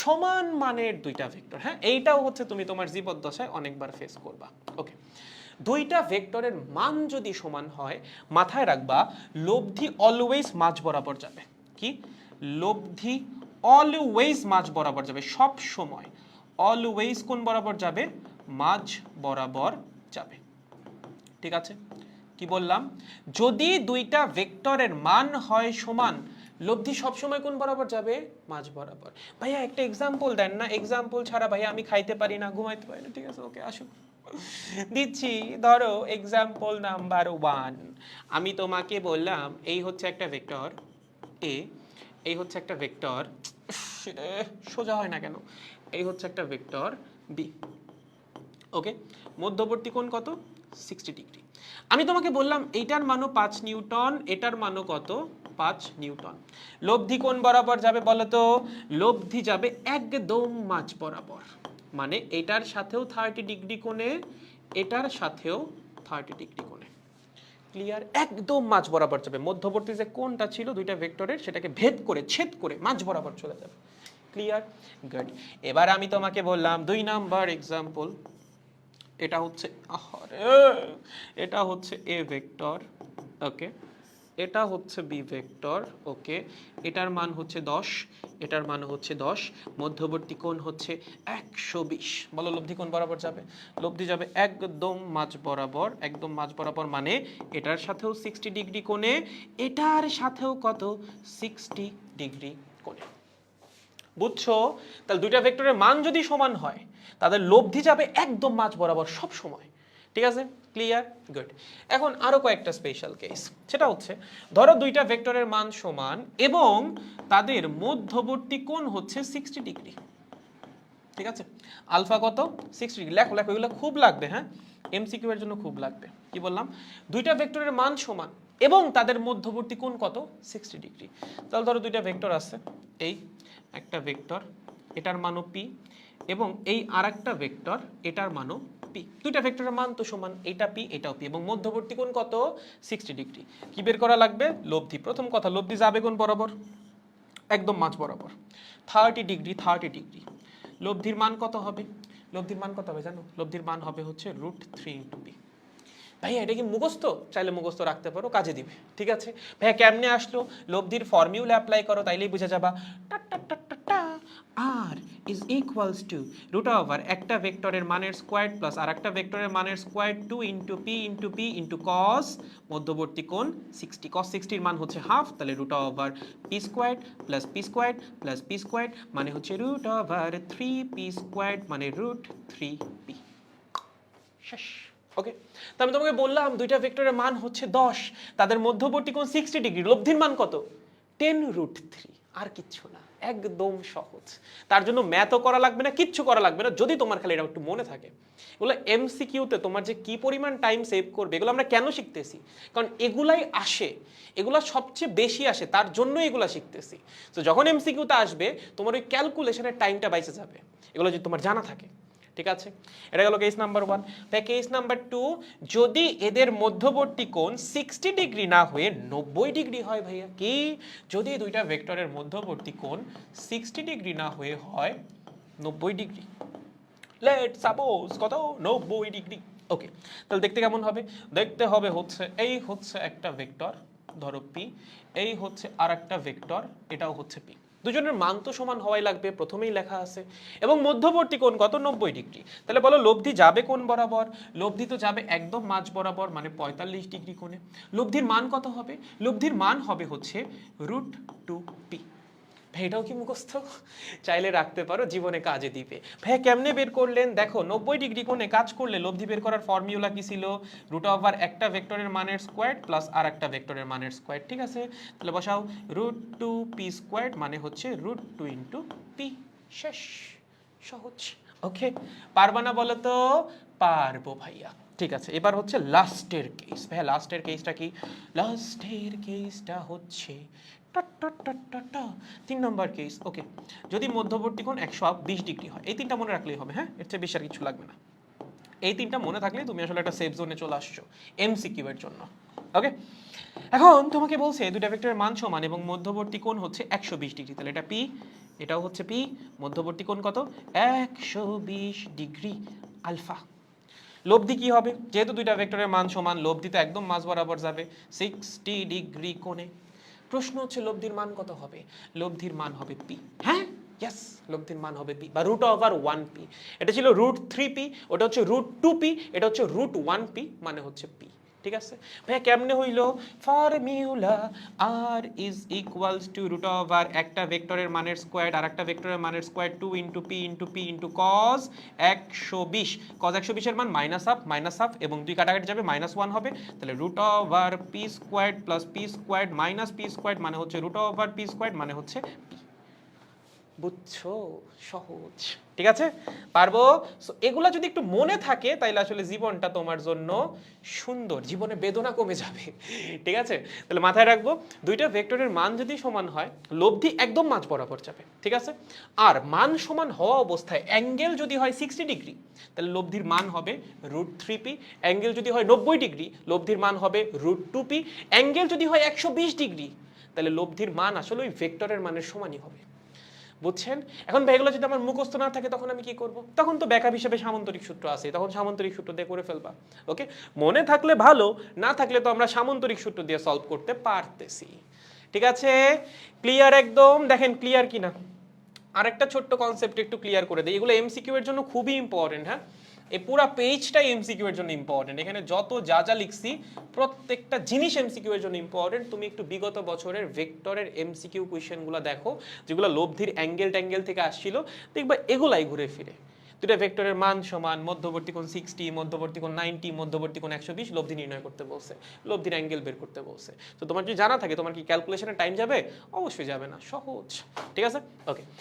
সমান মানের দুইটা ভেক্টর হ্যাঁ? এইটাও হচ্ছে তুমি তোমার জীবদ্দশায় অনেকবার ফেস করবা। ওকে দুইটা ভেক্টরের মান যদি সমান হয়, মাথায় রাখবা, লব্ধি অলওয়েজ মাঝ বরাবর যাবে। কি? লব্ধি অলওয়েজ মাঝ বরাবর যাবে। সব সময় অলওয়েজ কোন বরাবর যাবে? মাঝ বরাবর যাবে। ঠিক আছে? কি বললাম? যদি দুইটা ভেক্টরের মান হয় সমান লব্ধি সবসময় কোন বরাবর যাবে? মাঝ বরাবর। ভাইয়া, একটা এক্সাম্পল দেন না। এক্সাম্পল ছাড়া ভাইয়া আমি খাইতে পারি না, ঘুমাইতে পারি না। ঠিক আছে, ওকে, আসুন। দিচ্ছি, ধরো এক্সাম্পল নাম্বার ওয়ান আমি তোমাকে বললাম, এই হচ্ছে একটা ভেক্টর এ এই হচ্ছে একটা ভেক্টর সোজা হয় না কেন? এই হচ্ছে একটা ভেক্টর বি ওকে, মধ্যবর্তী কোণ কত? সিক্সটি ডিগ্রি আমি তোমাকে বললাম এইটার মানও পাঁচ নিউটন, এটার মানও কত? পাঁচ নিউটন। লব্ধি কোণ বরাবর যাবে বলো তো লব্ধি যাবে একদম মাঝ বরাবর। মানে এটার সাথেও থার্টি ডিগ্রি কোণে, এটার সাথেও থার্টি ডিগ্রি কোণে। ক্লিয়ার একদম মাঝ বরাবর যাবে। মধ্যবর্তী যে কোণটা ছিল, দুইটা ভেক্টরের, সেটাকে ভেদ করে, ছেদ করে মাঝ বরাবর চলে যাবে। ক্লিয়ার গুড এবার আমি তোমাকে বললাম, দুই নাম্বার এক্সাম্পল এটা হচ্ছে এটা হচ্ছে এ ভেক্টর ওকে এটা হচ্ছে বি ভেক্টর ওকে এটার মান হচ্ছে দশ, এটার মান হচ্ছে দশ, মধ্যবর্তী কোণ হচ্ছে একশো বিশ। বলো লব্ধি কোণ বরাবর যাবে? লব্ধি যাবে একদম মাঝ বরাবর, একদম মাঝ বরাবর মানে এটার সাথেও সিক্সটি ডিগ্রি কোণে, এটার সাথেও কত? সিক্সটি ডিগ্রি কোণে। বুঝছ? তাহলে দুইটা ভেক্টরের মান যদি সমান হয় তাদের লব্ধি যাবে একদম মাঝ বরাবর সব সময়। ঠিক আছে? ক্লিয়ার গুড এখন আরও কয়েকটা স্পেশাল কেস সেটা হচ্ছে, ধরো দুইটা ভেক্টরের মান সমান এবং তাদের মধ্যবর্তী কোণ হচ্ছে সিক্সটি ডিগ্রি ঠিক আছে? আলফা কত? সিক্সটি ডিগ্রি লেখো লেখো, এগুলো খুব লাগবে হ্যাঁ? এমসিকিউ এর জন্য খুব লাগবে। কি বললাম? দুইটা ভেক্টরের মান সমান এবং তাদের মধ্যবর্তী কোণ কত? সিক্সটি ডিগ্রি তাহলে ধরো দুইটা ভেক্টর আছে, এই একটা ভেক্টর এটার মানও পি এবং এই আর একটা ভেক্টর এটার মানও পি দুইটা ভেক্টরের মান তো সমান, এটা পি এটাও পি এবং মধ্যবর্তী কোণ কত? সিক্সটি ডিগ্রি কি বের করা লাগবে? লব্ধি। প্রথম কথা, লব্ধি যাবে কোণ বরাবর? একদম মাঝ বরাবর। থার্টি ডিগ্রি থার্টি ডিগ্রি লব্ধির মান কত হবে? লব্ধির মান কত হবে জানো? লব্ধির মান হবে হচ্ছে রুট থ্রি ইন্টু বি ভাইয়া, এটা কি মুখস্থ? চাইলে মুখস্থ রাখতে পারো, কাজে দিবে। ঠিক আছে? ভাইয়া, কেমনে আসলো? লব্ধির ফর্মিউলা অ্যাপ্লাই করো, তাইলেই বুঝে যাবা। টা টা টা টা টা R is equals to root over একটা ভেক্টরের মানের স্কোয়ার প্লাস আর একটা ভেক্টরের মানের square two into P into P into cos মধ্যবর্তী কোণ সিক্সটি কস সিক্সটির মান হচ্ছে হাফ তাহলে root over P square plus P square plus P square মানে হচ্ছে root over three P square মানে রুট থ্রি পি শেষ। ওকে তো আমি তোমাকে বললাম দুইটা ভেক্টরের মান হচ্ছে দশ, তাদের মধ্যবর্তী কোণ সিক্সটি ডিগ্রি লব্ধির মান কত? টেন রুট থ্রি আর কিচ্ছু না। একদম সহজ। তার জন্য ম্যাথও করা লাগবে না, কিচ্ছু করা লাগবে না, যদি তোমার খালি এটা একটু মনে থাকে। এগুলো এমসিকিউতে তোমার যে কি পরিমাণ টাইম সেভ করবে, এগুলো আমরা কেন শিখতেছি? কারণ এগুলাই আসে, এগুলো সবচেয়ে বেশি আসে, তার জন্য এগুলো শিখতেছি। তো যখন এমসিকিউতে আসবে, তোমার ওই ক্যালকুলেশনের টাইমটা বাইসে যাবে। এগুলো যদি তোমার জানা থাকে। ঠিক আছে? এটা গেল কেস নাম্বার ওয়ান তাই কেস নাম্বার টু যদি এদের মধ্যবর্তী কোণ সিক্সটি ডিগ্রি না হয়ে নব্বই ডিগ্রি হয় ভাইয়া, কি? যদি দুইটা ভেক্টরের মধ্যবর্তী কোণ সিক্সটি ডিগ্রি না হয়ে হয় নব্বই ডিগ্রি লেট সাপোজ কত? নব্বই ডিগ্রি ওকে তাহলে দেখতে কেমন হবে? দেখতে হবে হচ্ছে, এই হচ্ছে একটা ভেক্টর ধরো পি এই হচ্ছে আর একটা ভেক্টর এটাও হচ্ছে পি দুজনের মান তো সমান হওয়াই লাগবে, প্রথমেই লেখা আছে। এবং মধ্যবর্তী কোণ কত? নব্বই ডিগ্রি। তাহলে বলো, লব্ধি যাবে কোন বরাবর? লব্ধি তো যাবে একদম মাঝ বরাবর মানে পঁয়তাল্লিশ ডিগ্রি কোণে। লব্ধির মান কত হবে? লব্ধির মান হবে হচ্ছে রুট টু পি ভাই এটাও কি মুখস্থ? চাইলে রাখতে পারো জীবনে কাজে দিবে। ভাই কেমনে বের করলেন? দেখো, নব্বই ডিগ্রি কোণে কাজ করলে লব্ধি বের করার ফর্মুলা কি ছিল? রুট ওভার একটা ভেক্টরের মানের স্কোয়ার প্লাস আর একটা ভেক্টরের মানের স্কোয়ার ঠিক আছে? তাহলে বসাও রুট টু পি স্কোয়ার মানে হচ্ছে রুট টু ইন্টু পি শেষ, সহজ। ওকে পারবা না বলো তো? পারব ভাইয়া। ঠিক আছে, এবার হচ্ছে লাস্টের কেস ভাইয়া লাস্টের কেসটা কি? লাস্টের কেসটা হচ্ছে। তিন নম্বর কেস ওকে যদি মধ্যবর্তী কোণ একশো বিশ ডিগ্রি হয়, এই তিনটা মনে রাখলেই হবে হ্যাঁ? এর চেয়ে বেশি আর কিছু লাগবে না। এই তিনটা মনে থাকলে তুমি আসলে একটা সেফ জোনে চলে আসছো এমসিকিউ এর জন্য ওকে এখন তোমাকে বলছে দুটা ভেক্টরের মান সমান এবং মধ্যবর্তী কোণ হচ্ছে একশো বিশ ডিগ্রি, তাহলে এটা পি এটাও হচ্ছে পি মধ্যবর্তী কোণ কত? একশো বিশ ডিগ্রি আলফা। লব্ধি কি হবে? যেহেতু দুইটা ভেক্টরের মান সমান, লব্ধি তো একদম মাঝ বরাবর যাবে সিক্সটি ডিগ্রি কোণে। প্রশ্ন হচ্ছে লব্ধির মান কত হবে? লব্ধির মান হবে পি হ্যাঁ? ইয়াস লব্ধির মান হবে পি বা রুট ওভার ওয়ান পি এটা ছিল রুট থ্রি পি ওটা হচ্ছে রুট টু পি এটা হচ্ছে রুট ওয়ান পি মানে হচ্ছে পি ঠিক আছে? ভাইয়া, কেমনে হইল? Formula R is equals to root of আর একটা ভেক্টরের মানের স্কোয়ার আর একটা ভেক্টরের মানের square two into P into P into cos একশো বিশ। কজ একশো বিশের মান মাইনাস হাফ মাইনাস হাফ, এবং দুই কাটাকাটি যাবে মাইনাস ওয়ান হবে। তাহলে root over P square plus P square minus P square মানে হচ্ছে রুট ওভার পি স্কোয়ার মানে হচ্ছে পি। বুঝছ? সহজ। ঠিক আছে? পারব? এগুলা যদি একটু মনে থাকে, তাইলে আসলে জীবনটা তোমার জন্য সুন্দর। জীবনে বেদনা কমে যাবে। ঠিক আছে? তাহলে মাথায় রাখব, দুইটা ভেক্টরের মান যদি সমান হয়, লব্ধি একদম মাঝ বরাবর যাবে। ঠিক আছে? আর মান সমান হওয়া অবস্থায় অ্যাঙ্গেল যদি হয় সিক্সটি ডিগ্রি তাহলে লব্ধির মান হবে রুট থ্রি পি অ্যাঙ্গেল যদি হয় নব্বই ডিগ্রি লব্ধির মান হবে রুট টু পি অ্যাঙ্গেল যদি হয় একশো বিশ ডিগ্রি তাহলে লব্ধির মান আসলে ওই ভেক্টরের মানের সমানই হবে। বুঝছেন? এখন এগুলো যদি আমার মুখস্থ না থাকে, তখন আমি কি করব? তখন তো ব্যাকআপ হিসেবে সামন্তরিক সূত্র আছে, তখন সামন্তরিক সূত্র দিয়ে করে ফেলবা, ওকে? মনে থাকলে ভালো, না থাকলে তো আমরা সামন্তরিক সূত্র দিয়ে সলভ করতে পারতেছি। ঠিক আছে? ক্লিয়ার একদম? দেখেন ক্লিয়ার কিনা? আরেকটা ছোট্ট কনসেপ্ট একটু ক্লিয়ার করে দিই। এগুলো এমসিকিউ এর জন্য খুবই ইম্পর্টেন্ট হ্যাঁ? এই পুরো পেজটাই এমসিকিউ এর জন্য ইম্পর্টেন্ট এখানে যত যা যা লিখছি, প্রত্যেকটা জিনিস এমসিকিউ এর জন্য ইম্পর্টেন্ট তুমি একটু বিগত বছরের ভেক্টরের এমসিকিউ কোয়েশ্চেনগুলো দেখো, যেগুলো লব্ধির অ্যাঙ্গেল ট্যাঙ্গেল থেকে আসছিল, দেখবা এগুলাই ঘুরে ফিরে। দুটা ভেক্টরের মান সমান, মধ্যবর্তী কোণ সিক্সটি মধ্যবর্তী কোণ নাইনটি মধ্যবর্তী কোণ একশো বিশ, লব্ধি নির্ণয় করতে বলছে, লব্ধির অ্যাঙ্গেল বের করতে বলছে। তো তোমার যদি জানা থাকে, তোমার কি ক্যালকুলেশনের টাইম যাবে? অবশ্যই যাবে না, সহজ। ঠিক আছে? ওকে